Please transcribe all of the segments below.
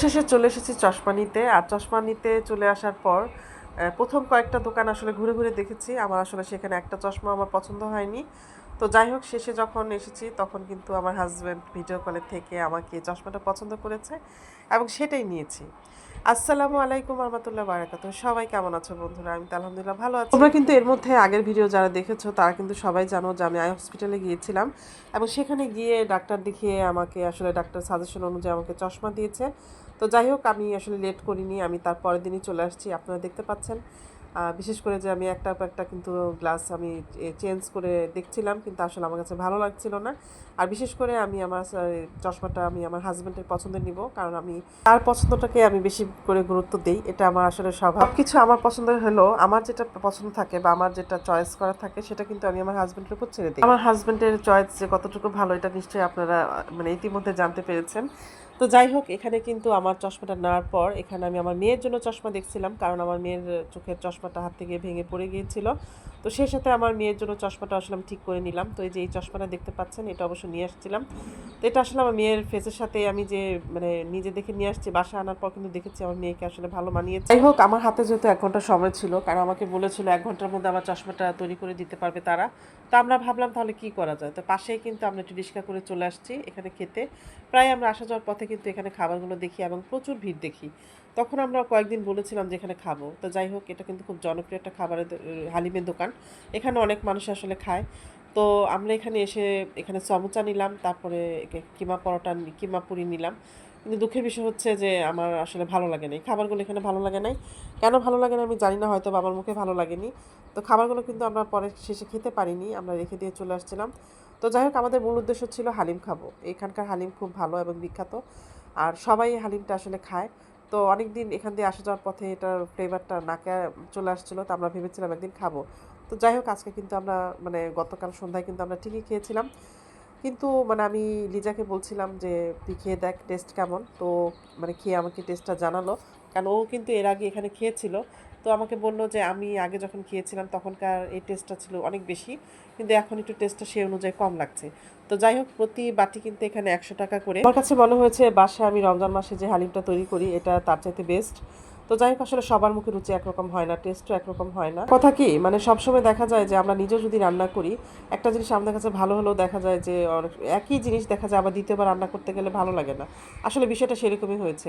শেষে চলে এসেছি চশমা নিতে আর চশমা নিতে চলে আসার পর প্রথম কয়েকটা দোকান আসলে ঘুরে ঘুরে দেখেছি। আমার আসলে সেখানে একটা চশমা আমার পছন্দ হয়নি। তো যাই হোক, শেষে যখন এসেছি, তখন কিন্তু আমার হাজব্যান্ড ভিডিও কলের থেকে আমাকে চশমাটা পছন্দ করেছে এবং সেটাই নিয়েছি। আসসালামু আলাইকুম রহমতুল্লাহ বারাকাত। সবাই কেমন আছো বন্ধুরা? আমি তো আলহামদুলিল্লাহ ভালো আছি। তোমরা কিন্তু এর মধ্যে আগের ভিডিও যারা দেখেছ, তারা কিন্তু সবাই জানো যে আমি আই হসপিটালে গিয়েছিলাম এবং সেখানে গিয়ে ডাক্তার দেখিয়ে আমাকে আসলে ডাক্তার সাজেশন অনুযায়ী আমাকে চশমা দিয়েছে। তো যাই হোক, আমি আসলে লেট করিনি, আমি তার পরের দিনই চলে আসছি, আপনারা দেখতে পাচ্ছেন। বিশেষ করে যে আমি একটা একটা কিন্তু গ্লাস আমি চেঞ্জ করে দেখছিলাম, কিন্তু আসলে আমার কাছে ভালো লাগছিল না। আর বিশেষ করে আমি আমার চশমাটা আমি আমার হাজব্যান্ডের পছন্দের নিব, কারণ আমি তার পছন্দটাকে আমি বেশি করে গুরুত্ব দিই। এটা আমার আসলে স্বভাব। কিছু আমার পছন্দের হলো আমার যেটা পছন্দ থাকে বা আমার যেটা চয়েস করা থাকে, সেটা কিন্তু আমি আমার হাজব্যান্ডের উপর ছেড়ে দিই। আমার হাজব্যান্ডের চয়েস যে কতটুকু ভালো, এটা নিশ্চয়ই আপনারা মানে ইতিমধ্যে জানতে পেরেছেন। তো যাই হোক, এখানে কিন্তু আমার চশমাটা নেওয়ার পর এখানে আমি আমার মেয়ের জন্য চশমা দেখছিলাম, কারণ আমার মেয়ের চোখের চশমাটা হাত থেকে ভেঙে পড়ে গিয়েছিল। তো সেই সাথে আমার মেয়ের জন্য চশমাটা আসলে আমি ঠিক করে নিলাম। তো এই যে এই চশমাটা দেখতে পাচ্ছেন, এটা অবশ্য নিয়ে আসছিলাম। তো এটা আসলে আমার মেয়ের ফেসের সাথে আমি যে মানে নিজে দেখে নিয়ে আসছি বাসা আনার পর কিন্তু দেখেছি আমার মেয়েকে আসলে ভালো মানিয়েছে। যাই হোক, আমার হাতে যেহেতু এক ঘণ্টা সময় ছিল, কারণ আমাকে বলেছিল এক ঘণ্টার মধ্যে আমার চশমাটা তৈরি করে দিতে পারবে তারা। তো আমরা ভাবলাম তাহলে কি করা যায়? তো পাশেই কিন্তু আমরা একটু রিক্সা করে চলে আসছি এখানে খেতে। প্রায় আমরা আসা যাওয়ার পথে কিন্তু এখানে খাবারগুলো দেখি এবং প্রচুর ভিড় দেখি। তখন আমরা কয়েকদিন বলেছিলাম যে এখানে খাব। তো যাই হোক, এটা কিন্তু খুব জনপ্রিয় একটা খাবারের হালিমের দোকান। এখানে অনেক মানুষ আসলে খায়। তো আমরা এখানে এসে এখানে সমুচা নিলাম, তারপরে কিমা পরোটা কিমা পুরি নিলাম। কিন্তু দুঃখের বিষয় হচ্ছে যে আমার আসলে ভালো লাগে নাই। খাবারগুলো এখানে ভালো লাগে নাই। কেন ভালো লাগে না আমি জানি না হয়তো আমার মুখে ভালো লাগেনি। তো খাবারগুলো কিন্তু আমরা পরে শেষে খেতে পারিনি, আমরা রেখে দিয়ে চলে আসছিলাম। তো যাই হোক, আমাদের মূল উদ্দেশ্য ছিল হালিম খাব। এখানকার হালিম খুব ভালো এবং বিখ্যাত। আর সবাই হালিমটা আসলে খায়। তো অনেক দিন এখান দিয়ে আসা যাওয়ার পথে এটার ফ্লেভারটা নাকে চলে আসছিল, তো আমরা ভেবেছিলাম একদিন খাব। তো যাই হোক, আজকে কিন্তু আমরা মানে গতকাল সন্ধ্যায় কিন্তু আমরা ঠিকই খেয়েছিলাম। কিন্তু মানে আমি লিজাকে বলছিলাম যে, তুই খেয়ে দেখ, টেস্ট কেমন? তো মানে খেয়ে আমাকে টেস্টটা জানালো। কারণ ও কিন্তু এর আগে এখানে খেয়েছিল। তো আমাকে বলল যে, আমি আগে যখন খেয়েছিলাম, তখনকার এই টেস্টটা ছিল অনেক বেশি। কিন্তু এখন একটু টেস্টটা সেই অনুযায়ী কম লাগছে। তো যাই হোক, প্রতি বাটি কিন্তু এখানে একশো টাকা করে। আমার কাছে মনে হয়েছে, বাসায় আমি রমজান মাসে যে হালিমটা তৈরি করি, এটা তার চাইতে বেস্ট তো যাই হোক, আসলে সবার মুখে রুচি একরকম হয় না টেস্টও একরকম হয় না। কথা কি মানে সবসময় দেখা যায় যে আমরা নিজেও যদি রান্না করি, একটা জিনিস আমাদের কাছে ভালো হলেও দেখা যায় যে একই জিনিস দেখা যায় আবার দ্বিতীয়বার রান্না করতে গেলে ভালো লাগে না। আসলে বিষয়টা সেরকমই হয়েছে।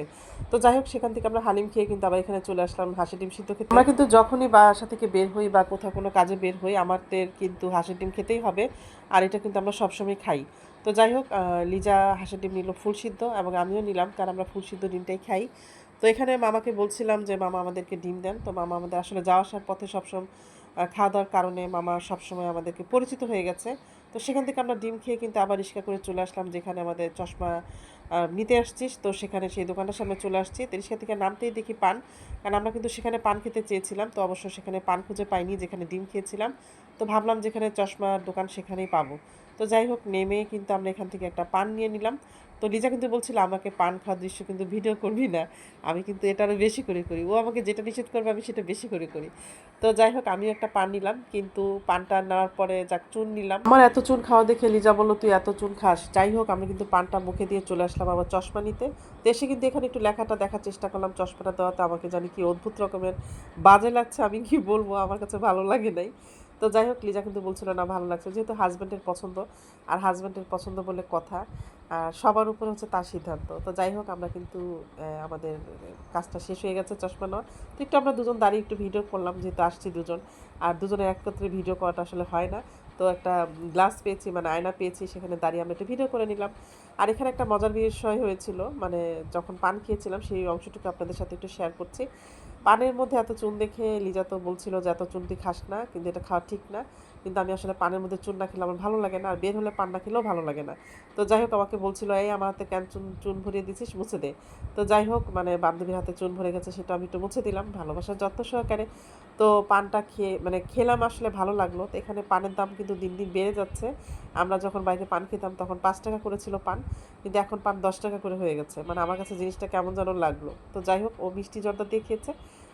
তো যাই হোক, সেখান থেকে আমরা হালিম খেয়ে কিন্তু আবার এখানে চলে আসলাম হাঁসের ডিম সিদ্ধ খেতে। আমরা কিন্তু যখনই বাসা থেকে বের হই বা কোথাও কোনো কাজে বের হই, আমাদের কিন্তু হাঁসের ডিম খেতেই হবে, আর এটা কিন্তু আমরা সবসময় খাই। তো যাই হোক লিজা হাঁসের ডিম নিল ফুল সিদ্ধ এবং আমিও নিলাম, কারণ আমরা ফুল সিদ্ধ ডিমটাই খাই। তো এখানে মামাকে বলছিলাম যে, মামা আমাদেরকে ডিম দেন। তো মামা আমাদের আসলে যাওয়া আসার পথে সবসময় খাওয়া দাওয়ার কারণে মামা সবসময় আমাদেরকে পরিচিত হয়ে গেছে। তো সেখান থেকে আমরা ডিম খেয়ে কিন্তু আবার রিক্সা করে চলে আসলাম, যেখানে আমাদের চশমা নিতে আসছিস। তো সেখানে সেই দোকানটার সামনে চলে আসছি। তো রিক্সা থেকে নামতেই দেখি পান, কারণ আমরা কিন্তু সেখানে পান খেতে চেয়েছিলাম। তো অবশ্য সেখানে পান খুঁজে পাইনি, যেখানে ডিম খেয়েছিলাম। তো ভাবলাম যেখানে চশমার দোকান সেখানেই পাবো। তো যাই হোক, নেমে কিন্তু আমরা এখান থেকে একটা পান নিয়ে নিলাম। তো লিজা কিন্তু বলছিল, আমাকে পান খাওয়ার দৃশ্য কিন্তু ভিডিও করবি না। আমি কিন্তু এটা আরও বেশি করে করি। ও আমাকে যেটা নিষেধ করবে, আমি সেটা বেশি করে করি। তো যাই হোক আমি একটা পান নিলাম, কিন্তু পানটা নেওয়ার পরে যাক, চুন নিলাম। আমার এত চুন খাওয়া দেখে লিজা বলল, তুই এত চুন খাস। যাই হোক আমি কিন্তু পানটা মুখে দিয়ে চলে আসলাম আবার চশমা নিতে। তো এসে কিন্তু এখানে একটু লেখাটা দেখার চেষ্টা করলাম, চশমাটা দেওয়াতে। আমাকে জানি কি অদ্ভুত রকমের বাজে লাগছে, আমি কি বলব? আমার কাছে ভালো লাগে নাই। তো যাই হোক, লিজা কিন্তু বলছিল, না, ভালো লাগছে। যেহেতু হাজব্যান্ডের পছন্দ, আর হাজব্যান্ডের পছন্দ বলে কথা, আর সবার উপরে হচ্ছে তার সিদ্ধান্ত। তো যাই হোক, আমরা কিন্তু আমাদের কাজটা শেষ হয়ে গেছে চশমা নেওয়া তো একটু আমরা দুজন দাঁড়িয়ে একটু ভিডিও করলাম, যেহেতু আসছি দুজন, আর দুজনের একত্রে ভিডিও করাটা আসলে হয় না। তো একটা গ্লাস পেয়েছি মানে আয়না পেয়েছি, সেখানে দাঁড়িয়ে আমরা একটু ভিডিও করে নিলাম। আর এখানে একটা মজার বিষয় হয়েছিল মানে যখন পান খেয়েছিলাম সেই অংশটুকু আপনাদের সাথে একটু শেয়ার করছি। পানের মধ্যে এত চুন দেখে লিজা তো বলছিল যে এত চুন তুই খাস না, কিন্তু এটা খাওয়া ঠিক না। কিন্তু আমি আসলে পানের মধ্যে চুন না খেলে আমার ভালো লাগে না, আর বের হলে পান না খেলেও ভালো লাগে না। তো যাই হোক, আমাকে বলছিল, এই আমার হাতে কেন চুন চুন ভরিয়ে দিছিস মুছে দে। তো যাই হোক মানে বান্ধবীর হাতে চুন ভরে গেছে, সেটা আমি একটু মুছে দিলাম, ভালোবাসার যত্ন সহকারে। তো পানটা খেয়ে মানে খেলাম আসলে ভালো লাগল। তো এখানে পানের দাম কিন্তু দিন দিন বেড়ে যাচ্ছে। আমরা যখন বাইরে পান খেতাম তখন পাঁচ টাকা করেছিল পান। কিন্তু এখন পান দশ টাকা করে হয়ে গেছে। মানে আমার কাছে জিনিসটা কেমন যেন লাগল। তো যাই হোক, ও মিষ্টি জর্দা দিয়ে খেয়েছে।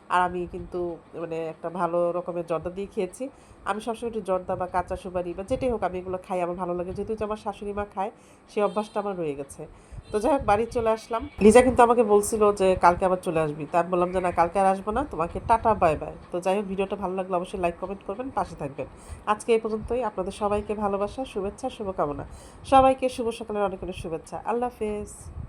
আর আমি কিন্তু মানে একটা ভালো রকমের জর্দা দিয়ে খেয়েছি। আমি সবসময় একটু জর্দা বা কাঁচা সুপারি বা যেটাই হোক, আমি এগুলো খাই, আমার ভালো লাগে। যেহেতু আমার শাশুড়ি মা খায় সেই অভ্যাসটা আমার রয়ে গেছে। তো যাই হোক, বাড়ি চলে আসলাম। লিজা কিন্তু আমাকে বলছিল যে, কালকে আবার চলে আসবি। তা আমি বললাম যে, না, কালকে আর আসব না। তোমাকে টাটা, বাই বাই। তো যাই হোক, ভিডিওটা ভালো লাগলে অবশ্যই লাইক কমেন্ট করবেন, পাশে থাকবেন। আজকে এই পর্যন্তই। আপনাদের সবাইকে ভালোবাসা, শুভেচ্ছা, শুভকামনা। সবাইকে শুভ সকালের অনেক অনেক শুভেচ্ছা। আল্লাহ হাফেজ।